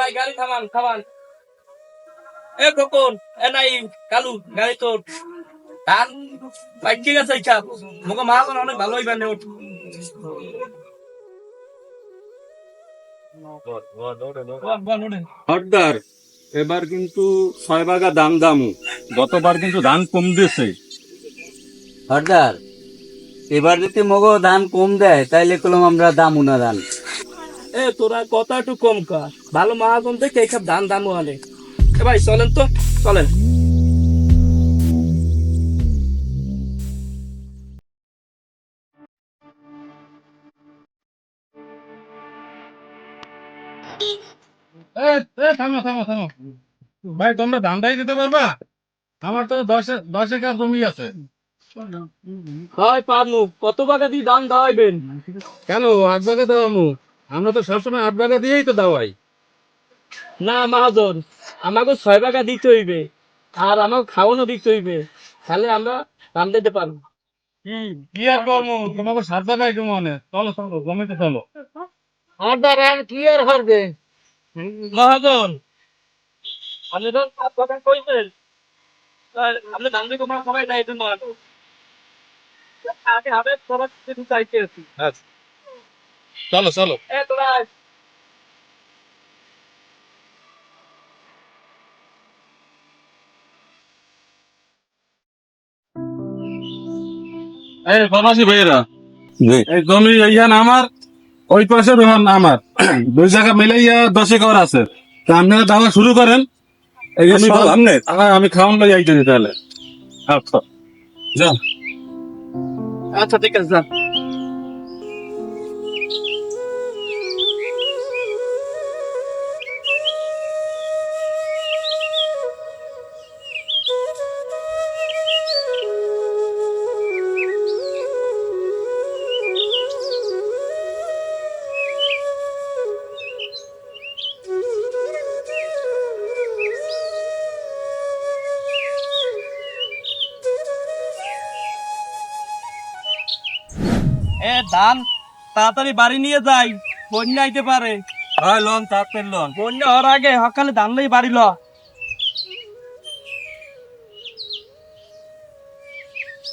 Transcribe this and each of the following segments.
ভাই গাড়ি থামান থামান। এ খোকন এ নাই কালু গাড়ি তোর। ধান ভাই ঠিক আছে ইচ্ছা। মুখে মা অনেক ভালো হইবে ওঠ হরদার এবার কিন্তু ছয় বাগা দাম দামু। গতবার কিন্তু ধান কম দিয়েছে। হরদার এবার যদি মগো ধান কম দেয় তাইলে কলম আমরা দাম উনা ধান। এ তোরা কথা একটু কম কর। ভালো মহাজন দেখে এইসব ধান দাম আনে এ ভাই চলেন তো চলেন। থামো থামো থামো। ভাই তোমরা ধানটাই দিতে পারবা? আমার তো দশ দশ একর জমি আছে? হয় পাবনু কত টাকা দিয়ে দাম দেওয়াইবেন? কেন আট বাগা দেওয়ামু আমরা তো সবসময় আট বাগা দিয়েই তো দাওয়াই। না মহাজন আমাকে ছয় টাকা দিতে হইবে আর আমাকে খাওয়ানো দিতে হইবে। তাহলে আমরা দাম দিতে পারব। কি কি আর করব? তোমাকে সাত বাগাই তো মনে। চলো চলো জমিতে চলো। মহাজন আপনি তো সাত টাকা কইছেন। তাই আপনি দাম দিয়ে কমার সবাই নাই তো মহাজন আগে হবে সবার চাইতে আছি। আচ্ছা। চলো চলো। এই ফরাসি ভাইয়েরা এই জমি এইখান আমার ওই পাশে ধরুন আমার। দুই জায়গা মিলাইয়া দশ একর আছে। তা আপনারা দাওয়া শুরু করেন। এই যে আমি হ্যাঁ, আমি খাওয়ান লই আইতেছি তাহলে। আচ্ছা। আচ্ছা ঠিক আছে যান। ধান তাড়াতাড়ি বাড়ি নিয়ে যাই বন্যা আইতে পারে। হয় লন তারপর লন। বন্যা হওয়ার আগে সকালে ধান লই বাড়ি ল।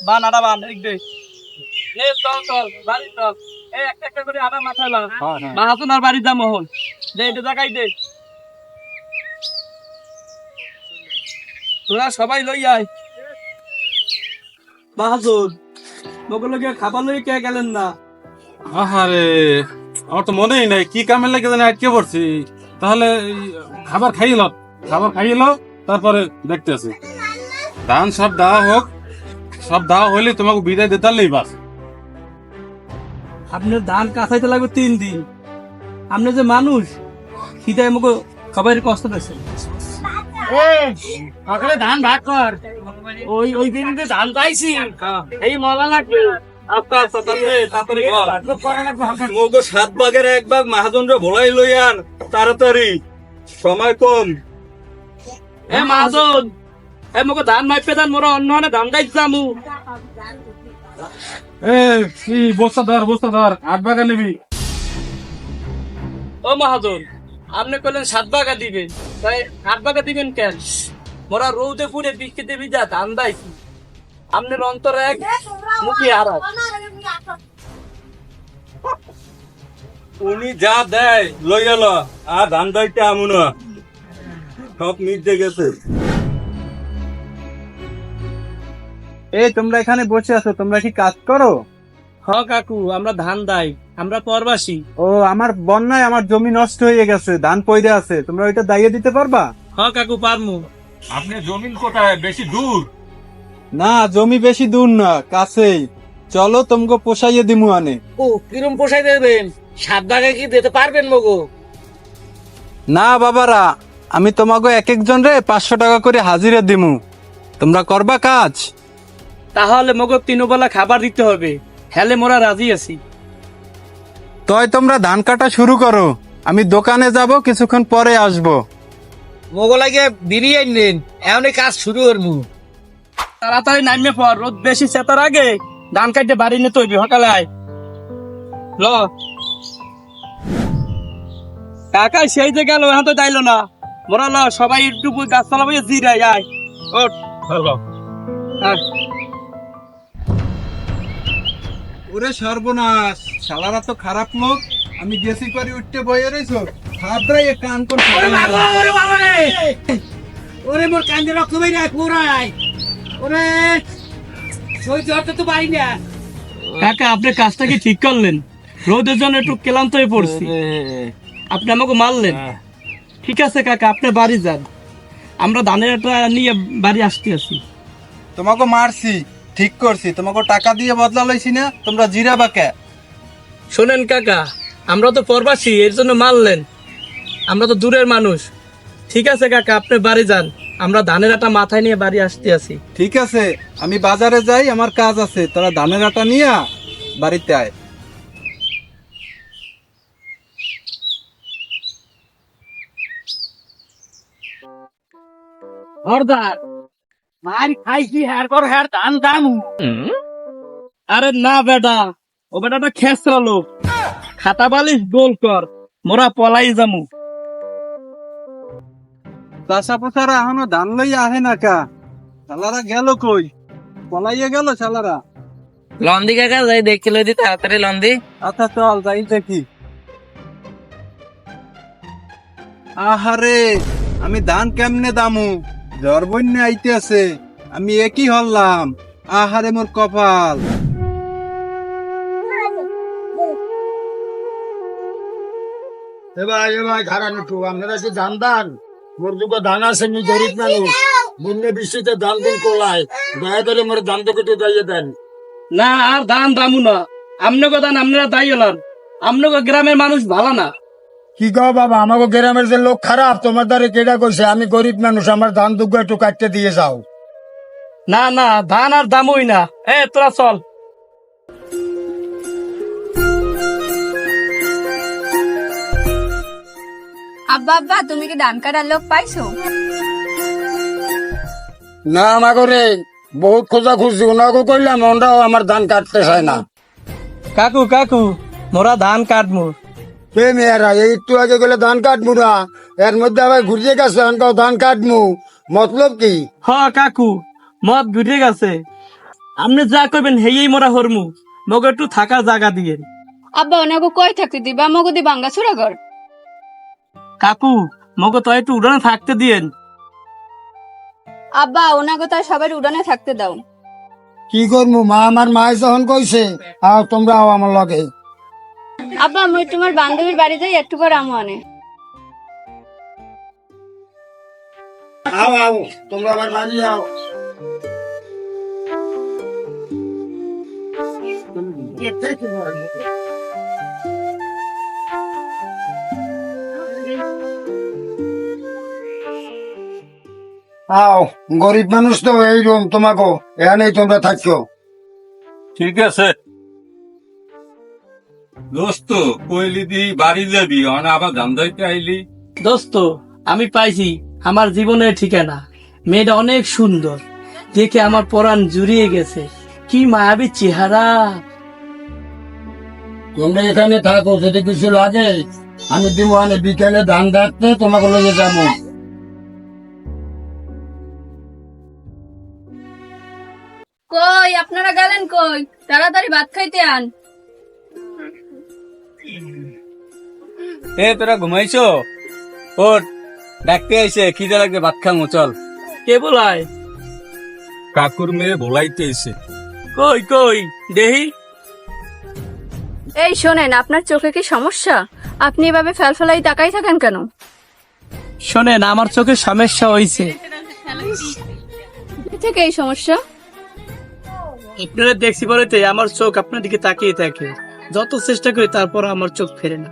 বান আটা বান এক দে এ চল চল বাড়ি চল। এ একটা একটা করে আটা মাথায় লা। মাহাজন আর বাড়ি যা মোহন দে এটা জায়গায় দে। তোরা সবাই লই আয়। মাহাজন মগলকে খাবার লই কে গেলেন না? আহারে আমার তো মনেই নাই কি কামে লেগে জানি আটকে পড়ছি। তাহলে খাবার খাইল খাবার খাইল তারপরে দেখতেছি ধান সব দেওয়া হোক সব দেওয়া হইলে তোমাকে বিদায় দিতে পারলেই বাস। আপনার ধান কাঁচাইতে লাগবে তিন দিন। আপনি যে মানুষ খিদায় মুখো সবাই কষ্ট সকালে ধান ভাগ কর। ওই ওই দিন ধান পাইছি এই মজা লাগবে। আচ্ছা আচ্ছা সাত বাগের এক বাগ মহাজনরা ভোলাই লইয়ান তাড়াতাড়ি। সময় কম। এ মাজন এ মুখো ধান মাইপে ধান মোরা অন্য ধান এ কি বস্তা ধর বস্তা ধর আট বাগা নিবি। ও মহাজন আপনি কইলেন সাত বাগা দিবেন। তাই আট বাগা দিবেন কেন? মোরা রৌদে পুড়ে বিস্কিতে ভিজা ধান দাইছি। আপনার অন্তরে এক মুখে আর উনি যা দেয় লইয়া গেল আর ধান দাইতে আমু না। সব মিটে গেছে। এই তোমরা এখানে বসে আছো তোমরা কি কাজ করো? হ কাকু আমরা ধান দাই আমরা পরবাসী। ও আমার বন্যায় আমার জমি নষ্ট হয়ে গেছে ধান পয়দে আছে তোমরা ওইটা দাইয়ে দিতে পারবা? হ কাকু পারমু। আপনি জমিন কোথায়? বেশি দূর। না জমি বেশি দূর না কাছেই। চলো তোমাকে পোষাইয়ে দিমু আনে। ও কিরম পোষাই দেবেন? সাত বাগে কি দিতে পারবেন মগো? না বাবারা আমি তোমাকে এক একজন রে পাঁচশো টাকা করে হাজিরে দিমু। তোমরা করবা কাজ? তাহলে মগো তিনবেলা খাবার দিতে হবে। হেলে মোরা রাজি আছি। তয় তোমরা ধান কাটা শুরু করো। আমি দোকানে যাব কিছুক্ষণ পরে আসব। মোগলাকে বিরিয়ানি নেন। এমনি কাজ শুরু করমু তাড়াতাড়ি নামে পর রোদ বেশি চেতার আগে ধান কাটতে বাড়ি নিতে হইবে সকালে। আয় ল। কাকা সেই যে গেল এখন তো যাইলো না। মোরা ল সবাই একটু গাছতলা বইয়ে জিরাই আয়। ওঠ। আয়। ওরে সর্বনাশ শালারা তো খারাপ লোক। আমি গেছি করে উঠতে বয়ে রইছো হাতরাই কান কোন ওরে মোর কান্দে রক্ত বাইরে পুরাই ওরে সহ্য হতে তো পারি না। কাকা আপনি কাজটা কি ঠিক করলেন? রোদের জন্য একটু ক্লান্ত হয়ে পড়ছি। আপনি আমাকে মারলেন। ঠিক আছে কাকা আপনি বাড়ি যান। আমরা ধানের একটা নিয়ে বাড়ি আসতে আছি। তোমাকে মারছি ঠিক করছি। তোমাকে টাকা দিয়ে বদলা লইছি না তোমরা জিরা বাকে। শোনেন কাকা আমরা তো প্রবাসী এর জন্য মারলেন। আমরা তো দূরের মানুষ। ঠিক আছে কাকা আপনি বাড়ি যান। আমরা ধানের একটা মাথায় নিয়ে বাড়ি আসতে আছি। ঠিক আছে আমি বাজারে যাই আমার কাজ আছে। তারা ধানের আটা নিয়ে বাড়িতে আয়। হরদার মার খাইছি হ্যার পর হ্যার ধান দামু। আরে না বেটা ও বেটাটা খেসরা লোক। খাতা বালিশ গোল কর মোরা পলাই যামু। চাষা পোষারা এখনও ধান লই আহে না কা? শালারা গেল কই? পলাইয়ে গেল শালারা? লন্দি কাকা যাই দেখে লই দি তাড়াতাড়ি লন্দি। আচ্ছা চল যাই দেখি। আহারে আমি ধান কেমনে দামু? জ্বর বন্যা আইতে আছে আমি একই হল্লাম আহারে মোর কপাল। এবার এবার ঘাড়া নিটু আপনারা কি ধান দান? মোর দুটো ধান আছে নি গরিব মানুষ। বন্যে বৃষ্টিতে ধান দিন কোলায়। দয়া করে মোর ধান তো কেটে দিয়ে দেন। না আর ধান দামু না। আমনগো দান আপনারা দায়ী হলাম আমনগো গ্রামের মানুষ ভালো না। কি কও বাবা আমাকে গ্রামের যে লোক খারাপ তোমার দ্বারে কেটা কইছে? আমি গরিব মানুষ আমার ধান দুগ্গ একটু কাটতে দিয়ে যাও। না না ধান আর দামুই না। এ তোরা চল। আব্বা আব্বা তুমি কি ধান কাটার লোক পাইছো? না আমাকে রে বহুত খোঁজা খুঁজছি ওনাকে কইলাম ওনারাও আমার ধান কাটতে চায় না। কাকু কাকু মোরা ধান কাটমু। কে মেয়েরা এই একটু আগে গেলে ধান কাটবো না? এর মধ্যে আবার ঘুরিয়ে গেছে অনকাও ধান কাটমু। মতলব কি? হ কাকু মদ ঘুরে গেছে। আপনি যা করবেন হেই মোরা হরমু। মগে একটু থাকার জায়গা দিয়ে। আব্বা ওনাকে কই থাকতে দিবা? মগো দি বাঙ্গা ছুড়া ঘর কাকু মগে তো একটু উড়ানে থাকতে দিয়েন। আব্বা ওনাকে তার সবাই উড়ানে থাকতে দাও। কি করব? মা আমার মায় যখন কইছে আর তোমরাও আমার লগে। আব্বা আমি তোমার বান্ধবীর বাড়ি যাই একটু পর আমু আনে। আও আও তোমরা আমার বাড়ি আও আও গরিব মানুষ তো এই রুম তোমাকে এখানেই তোমরা থাকছো ঠিক আছে। দোস্ত কইলি দি বাড়ি যাবি অন আবার ধান দইতে আইলি। দোস্ত আমি পাইছি আমার জীবনের ঠিকানা। মেয়েটা অনেক সুন্দর। দেখে আমার পরাণ জুড়িয়ে গেছে। কি মায়াবী চেহারা। তোমরা এখানে থাকো যদি কিছু লাগে আমি দিব বিকেলে ধান কাটতে তোমাকে লয়ে যাব। কই? তাড়াতাড়ি ভাত খাইতে আন। এ তোরা ঘুমাইছো? ওর ডাকতে আইছে খিদে লাগবে ভাত খামু চল। কে বলায় কাকুর মেয়ে ভোলাইতে এসে কই কই দেহি? এই শোনেন আপনার চোখে কি সমস্যা? আপনি এভাবে ফেলফেলাই তাকাই থাকেন কেন? শোনেন আমার চোখে সমস্যা হয়েছে থেকে এই সমস্যা? আপনারা দেখছি বলেতে আমার চোখ আপনার দিকে তাকিয়ে থাকে। যত চেষ্টা করি তারপর আমার চোখ ফেরে না।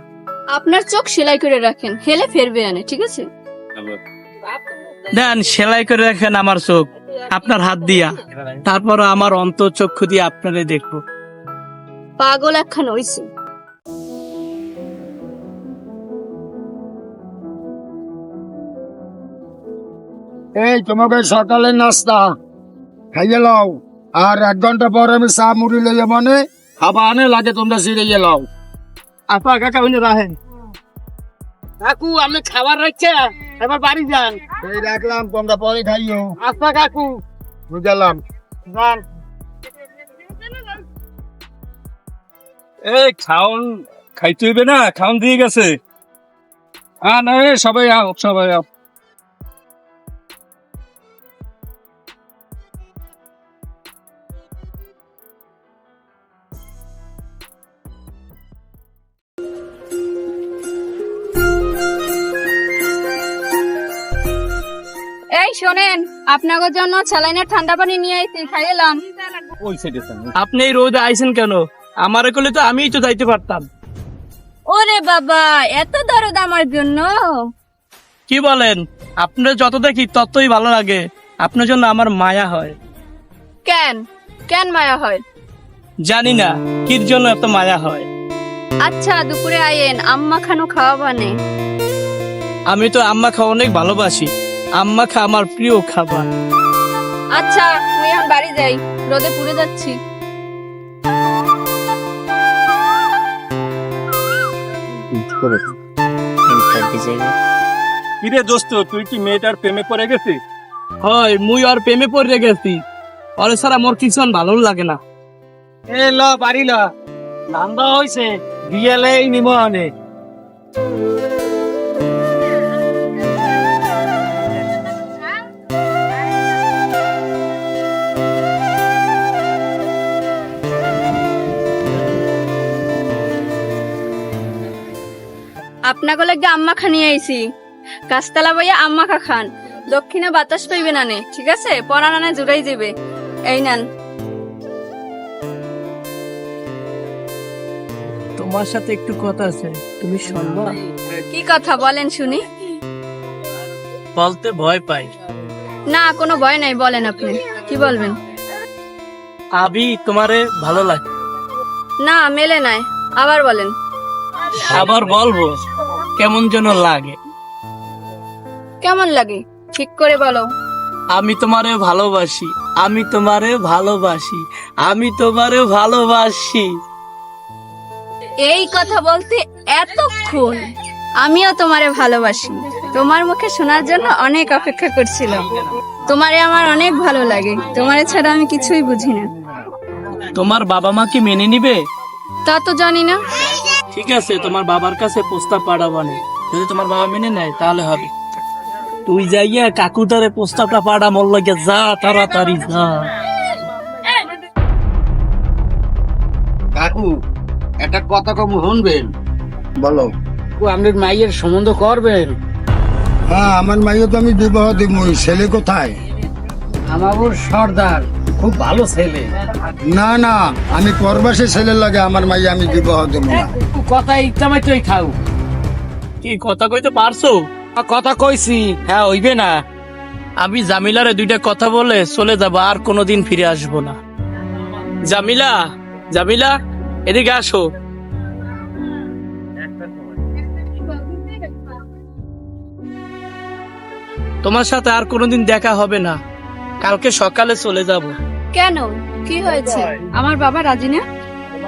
আপনার চোখ সেলাই করে রাখেন হেলে ফেরবে আনে ঠিক আছে? দেন সেলাই করে রাখেন আমার চোখ আপনার হাত দিয়া। তারপর আমার অন্তর চক্ষু দিয়ে আপনারে দেখব। পাগল একখান হইছে। এই তোমাকে সকালে নাস্তা। খাইয়ে লও। আর এক ঘণ্টা পর আমি চা মুড়ি লইয়ে মনে খাবা আনে লাগে তোমরা সিঁড়ে লও। আপা কাকা উনি রাহেন। কাকু আমি খাবার রাখছে এবার বাড়ি যান। এই রাখলাম তোমরা পরে খাইও। আচ্ছা কাকু। বুঝলাম যান। এই খাওন খাইতে হইবে না? খাওন দিয়ে গেছে। হ্যাঁ না সবাই আও সবাই আও। এই শোনেন আপনাদের জন্য স্যালাইনের ঠান্ডা পানি নিয়ে আইছি খাইলাম আপনি এই রোদে আইছেন কেন? আমারে করলে তো আমিই তো যাইতে পারতাম। ওরে বাবা এত দরদ আমার জন্য। কি বলেন? আপনার যত দেখি ততই ভালো লাগে। আপনার জন্য আমার মায়া হয়। কেন? কেন মায়া হয়? জানি না কির জন্য এত মায়া হয়? আচ্ছা দুপুরে আইয়েন আম্মা খানো খাওয়া বানে আমি তো আম্মা খাওয়া অনেক ভালোবাসি। আম্মা খা আমার প্রিয় খাবার। আচ্ছা মুই এখন বাড়ি যাই। রোদে পুড়ে যাচ্ছি। কিরে দোস্ত তুই কি মেয়েটার প্রেমে পড়ে গেছিস? হয় মুই আর প্রেমে পড়ে গেছি। অরে সারা মোর কিছু ভালো লাগে না। এ ল বাড়ি ল। ধান্দা হইছে বিয়েলেই নিব আপনাকে লাগে আম্মা খা নিয়ে আইছি। কাস্তালা বইয়া আম্মা খা খান। দক্ষিণে বাতাস পাইবে না নে ঠিক আছে? পরা নানে জুড়াই যাবে এই নেন। তোমার সাথে একটু কথা আছে তুমি শুনবা? কি কথা বলেন শুনি? বলতে ভয় পাই। না কোনো ভয় নাই বলেন আপনি। কি বলবেন? আবি তোমারে ভালো লাগে। না মেলে নাই। আবার বলেন। আবার বলব। কেমন যেন লাগে। কেমন লাগে? ঠিক করে বলো। আমি তোমারে ভালোবাসি আমি তোমারে ভালোবাসি আমি তোমারে ভালোবাসি। এই কথা বলতে এতক্ষণ আমিও তোমারে ভালোবাসি। তোমার মুখে শোনার জন্য অনেক অপেক্ষা করছিলাম। তোমারে আমার অনেক ভালো লাগে। তোমারে ছাড়া আমি কিছুই বুঝি না। তোমার বাবা মা কি মেনে নিবে? তা তো জানি না। ঠিক আছে তোমার বাবার কাছে প্রস্তাব পাঠাবানে যদি তোমার বাবা মেনে নেয় তাহলে হবে। তুই যাইয়া কাকুতারে প্রস্তাবটা পাঠা মল লাগে যা তাড়াতাড়ি যা। কাকু একটা কথা কম শুনবেন। বলো। ও আপনার মাইয়ের সম্বন্ধ করবেন। হ্যাঁ আমার মাইও তো আমি বিবাহ দিব ছেলে কোথায়? আমার সর্দার। খুব ভালো ছেলে। না না আমি পরবাসে ছেলে লাগে আমার মাইয়া আমি বিবাহ দেব না। কথা ইচ্ছামাই তুই খাও। কি কথা কইতে পারছ? কথা কইছি হ্যাঁ হইবে না। আমি জামিলারে দুইটা কথা বলে চলে যাব আর কোনোদিন ফিরে আসব না। জামিলা জামিলা এদিকে আসো। তোমার সাথে আর কোনোদিন দেখা হবে না। কালকে সকালে চলে যাব। কেন? কি হয়েছে? আমার বাবা রাজি না?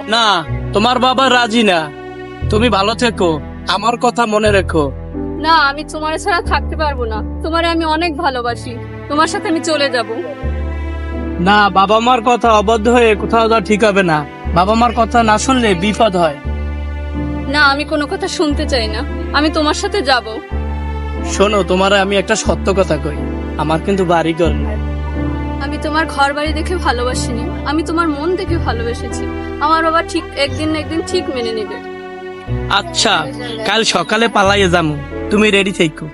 না তোমার বাবা রাজি না। তুমি ভালো থেকো আমার কথা মনে রেখো। না আমি তোমার ছাড়া থাকতে পারব না। তোমারে আমি অনেক ভালোবাসি। তোমার সাথে আমি চলে যাব। না বাবা মার কথা অবদ্ধ হয়ে কোথাও যাওয়া ঠিক হবে না। বাবা মার কথা না শুনলে বিপদ হয়। না আমি কোনো কথা শুনতে চাই না। আমি তোমার সাথে যাব। শোনো তোমার আমি একটা সত্য কথা কই। আমার কিন্তু বাড়ি ঘর নাই। আমি তোমার ঘর বাড়ি দেখে ভালোবাসিনি, আমি তোমার মন দেখে ভালোবেসেছি। আমার বাবা ঠিক একদিন না একদিন ঠিক মেনে নেবে। আচ্ছা কাল সকালে পালাইয়ে যাম। তুমি রেডি থেকো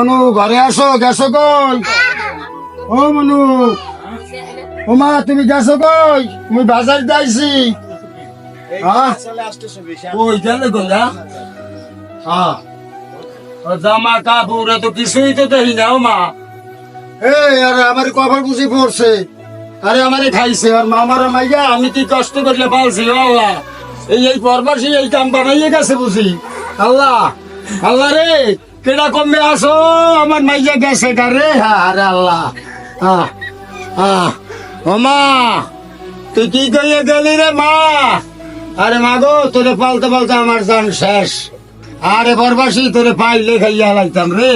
মনু, ঘরে আসো, গেছো কই? ও মনু, ও মা, তুমি গেছো কই? আমি বাজার যাইছি। হ্যাঁ? ওই জানে গোলা? হ্যাঁ। ও জামা কাপড় তো কিছুই তো দেখি না মা। এই, আরে আমার কপাল বুঝি পড়ছে। আরে আমারে খাইছে, আর মামার মাইয়া, আমি কি কষ্ট করলে পালছি আল্লাহ। এই এই পরবাসী এই কাম বানাইয়ে গেছে বুঝি। আল্লাহ আল্লাহ রে। কেডা কমে আসো? আমার মাইয়া গেছে রে। আরে আল্লাহ। মা, তুই কি কইয়ে গেলি রে মা? আরে মা গো, তোরে পালতে পালতে আমার জান শেষ। আরে বরবাসী, তোরে পাইলে খাইয়া লাইতাম রে।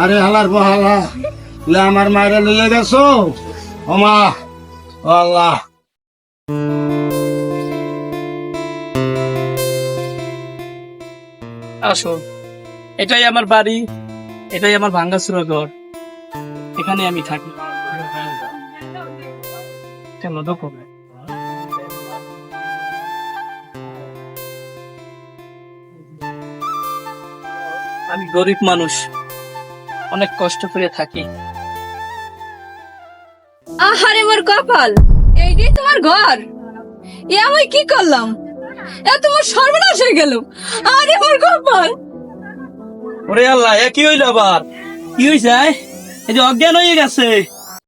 আরে হালার বহালা আমার মায়ের লইয়া গেছো? ও মা, ও আল্লাহ। আসো এটাই আমার বাড়ি, এটাই আমার ভাঙ্গাচুরা ঘর এখানে আমি থাকি। আমি গরিব মানুষ, অনেক কষ্ট করে থাকি। আহারে মোর কপাল, এইটাই তোমার ঘর। এ আমি কি করলাম? এ তোমার সর্বনাশ হয়ে গেল। আরে মোর কপাল! ওরে আল্লাহ এ কি হইল আবার? কি হইছে এই যে অজ্ঞান হয়ে গেছে।